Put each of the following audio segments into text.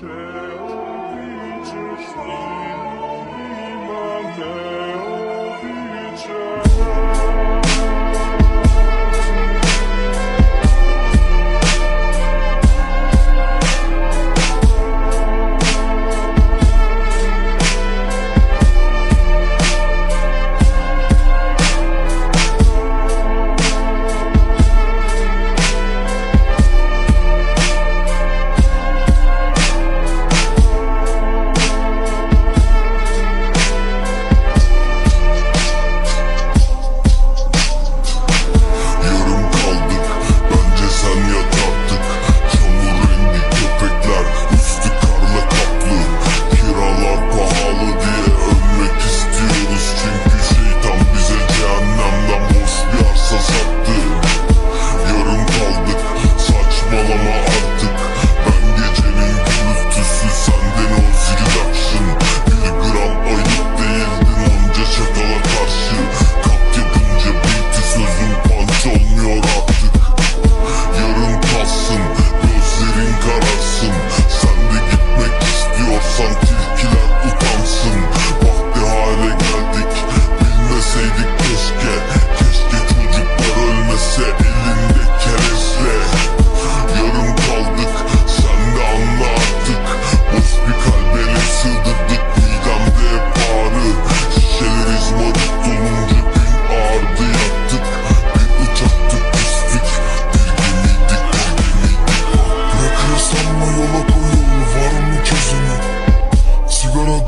change.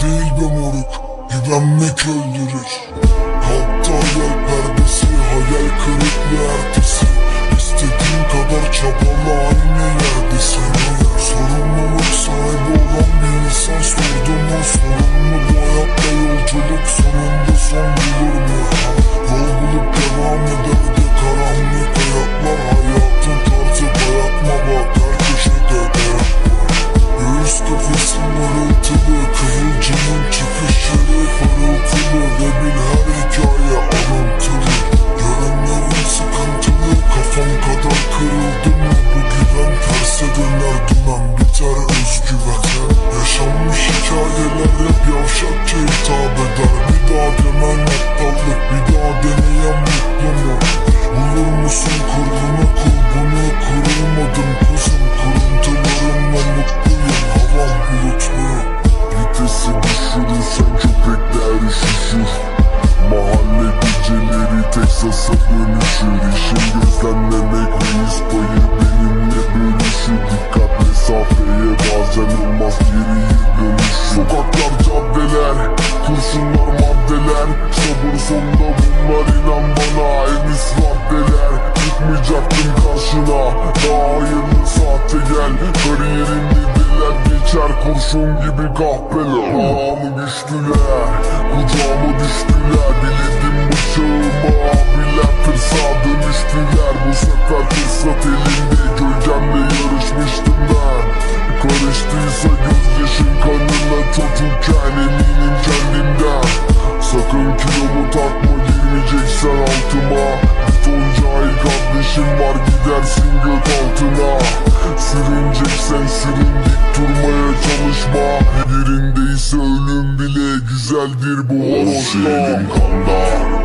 Değil be moruk güvenmek öldürür. Kalktı hayal perdesi hayal kırıklığı ertesi. İstediğin kadar çabala aynı yerdesin Sorumluluk sahibi olan bir insan sordum o sorumlu bu hayatta yolculuk Texas'a dönüşür İşin gözlemlemek reis payı benimle bölüşür Dikkat mesafeye bazen olmaz geriye dönüş Sokaklar caddeler kurşunlar maddeler Sabır sonunda bunlar inan bana en maddeler Çıkmayacaktım karşına daha hayırlı saatte gel Kariyerin dediler geçer kurşun gibi kahpeler Ağamı güçlüler Sefer fırsat elimde gölgemle yarışmıştım ben. Karıştıysa gözyaşın kanına çocukken eminim kendimden Sakın kilomu takma girmeyeceksen altıma. Cahil kardeşim var gidersin göt altına. Sürüneceksen süründik durmaya çalışma. Yerindeyse ölüm bile güzeldir bu hoşta kanda